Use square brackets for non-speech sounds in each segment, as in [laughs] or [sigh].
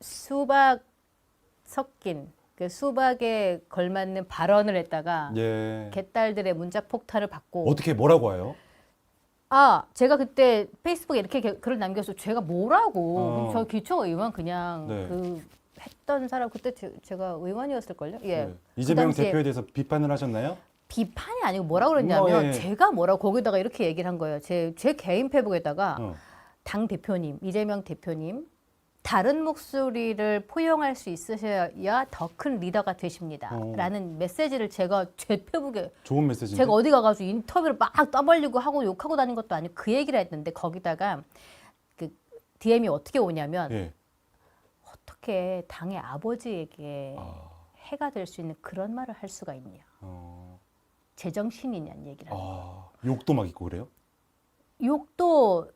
수박 섞인 그 수박에 걸맞는 발언을 했다가 예. 개딸들의 문자 폭탄을 받고 어떻게 뭐라고 해요? 아 제가 그때 페이스북에 이렇게 게- 글을 남겨서 제가 뭐라고 어. 저 기초 의원 그냥 네. 그 했던 사람 그때 제, 가 의원이었을 걸요 예 네. 이재명 당시에- 대표에 대해서 비판을 하셨나요? 비판이 아니고 뭐라 그랬냐면 뭐, 예. 제가 뭐라고 거기다가 이렇게 얘기를 한 거예요 제 제 개인 페북에다가 어. 당 대표님 이재명 대표님 다른 목소리를 포용할 수 있으셔야 더 큰 리더가 되십니다. 어. 라는 메시지를 제가 제 페북에 좋은 메시지인데. 제가 어디 가가지고 인터뷰를 막 떠벌리고 하고 욕하고 다닌 것도 아니고 그 얘기를 했는데 거기다가 그 DM이 어떻게 오냐면 예. 어떻게 당의 아버지에게 아, 해가 될 수 있는 그런 말을 할 수가 있냐. 어, 제정신이냐는 얘기를 하는. 아, 욕도 막 있고 그래요? 욕도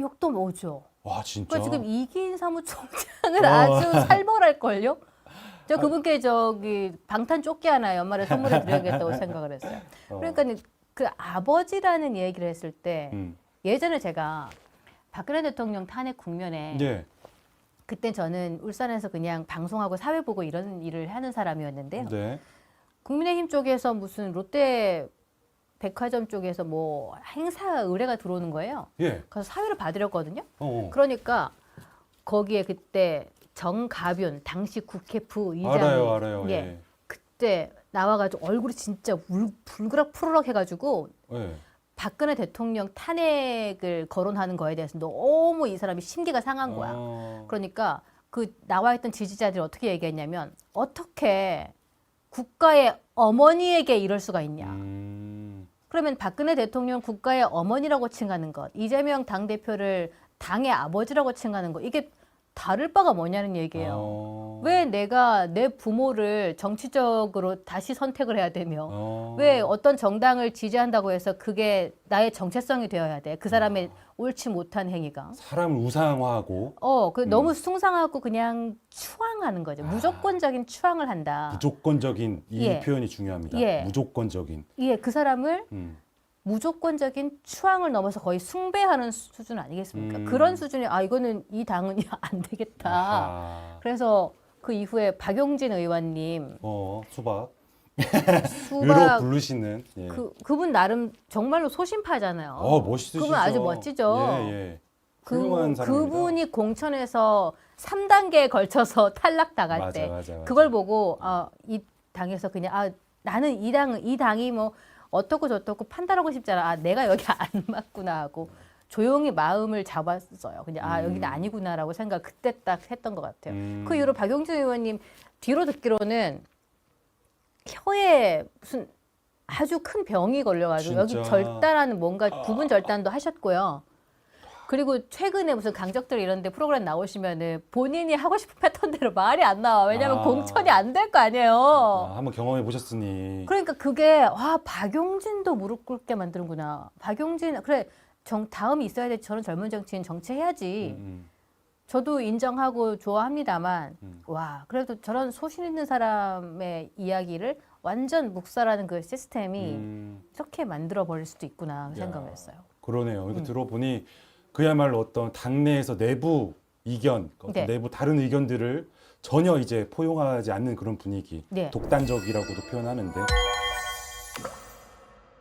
욕도 뭐죠. 와 진짜. 그러니까 지금 이기인 사무총장을 어. 아주 살벌할걸요? [laughs] 저 그분께 저기 방탄 조끼 하나 연말에 선물해 드려야겠다고 생각을 했어요. [laughs] 어. 그러니까 그 아버지라는 얘기를 했을 때 음. 예전에 제가 박근혜 대통령 탄핵 국면에 예. 그때 저는 울산에서 그냥 방송하고 사회 보고 이런 일을 하는 사람이었는데요. 네. 국민의힘 쪽에서 무슨 롯데 백화점 쪽에서 뭐 행사 의뢰가 들어오는 거예요. 예. 그래서 사회를 봐드렸거든요. 어. 그러니까 거기에 그때 정가변 당시 국회 부의장 알아요, 알아요. 예. 예. 그때 나와가지고 얼굴이 진짜 울, 불그락 푸르럭 해가지고 예. 박근혜 대통령 탄핵을 거론하는 거에 대해서 너무 이 사람이 심기가 상한 거야. 어. 그러니까 그 나와 있던 지지자들이 어떻게 얘기했냐면 어떻게 국가의 어머니에게 이럴 수가 있냐. 음. 그러면 박근혜 대통령 국가의 어머니라고 칭하는 것, 이재명 당 대표를 당의 아버지라고 칭하는 것, 이게 다를 바가 뭐냐는 얘기예요. 어. 왜 내가 내 부모를 정치적으로 다시 선택을 해야 되며, 어. 왜 어떤 정당을 지지한다고 해서 그게 나의 정체성이 되어야 돼? 그 사람의 아. 옳지 못한 행위가. 사람을 우상화하고 어, 그 음. 너무 숭상하고 그냥 추앙하는 거죠. 무조건적인 추앙을 한다. 무조건적인 이 예. 표현이 중요합니다. 예. 무조건적인. 예, 그 사람을 음. 무조건적인 추앙을 넘어서 거의 숭배하는 수준 아니겠습니까? 음. 그런 수준이 아 이거는 이 당은 [laughs] 안 되겠다. 아하. 그래서 그 이후에 박용진 의원님 어, 수박. 수박 [laughs] 부르시는. 예. 그 그분 나름 정말로 소신파잖아요. 어, 멋있으시죠. 그분 아주 멋지죠. 예, 예. 그. 그분이 공천에서 3단계에 걸쳐서 [laughs] 탈락 당할 맞아, 때 맞아, 맞아. 그걸 보고 아, 이 당에서 그냥 아 나는 이 당은 이 당이 뭐 어떻고 저떻고 판단하고 싶잖아. 아 내가 여기 [laughs] 안 맞구나 하고 조용히 마음을 잡았어요. 그냥 아 여기는 음. 아니구나라고 생각 그때 딱 했던 것 같아요. 음. 그 이후로 박용진 의원님 뒤로 듣기로는 혀에 무슨 아주 큰 병이 걸려가지고 여기 진짜? 절단하는 뭔가 부분 절단도 하셨고요. 그리고 최근에 무슨 강적들 이런 데 프로그램 나오시면은 본인이 하고 싶은 패턴대로 말이 안 나와. 왜냐면 아. 공천이 안 될 거 아니에요. 아, 한번 경험해 보셨으니. 그러니까 그게 와 박용진도 무릎 꿇게 만드는구나. 박용진 그래 정 다음이 있어야 돼. 저는 젊은 정치인 정치해야지. 음, 저도 인정하고 좋아합니다만 음. 와 그래도 저런 소신 있는 사람의 이야기를 완전 묵살하는 그 시스템이 음, 이렇게 만들어 버릴 수도 있구나 야. 생각을 했어요. 그러네요. 이거 음. 들어보니 그야말로 어떤 당내에서 내부 이견, 어떤 네. 내부 다른 의견들을 전혀 이제 포용하지 않는 그런 분위기, 네. 독단적이라고도 표현하는데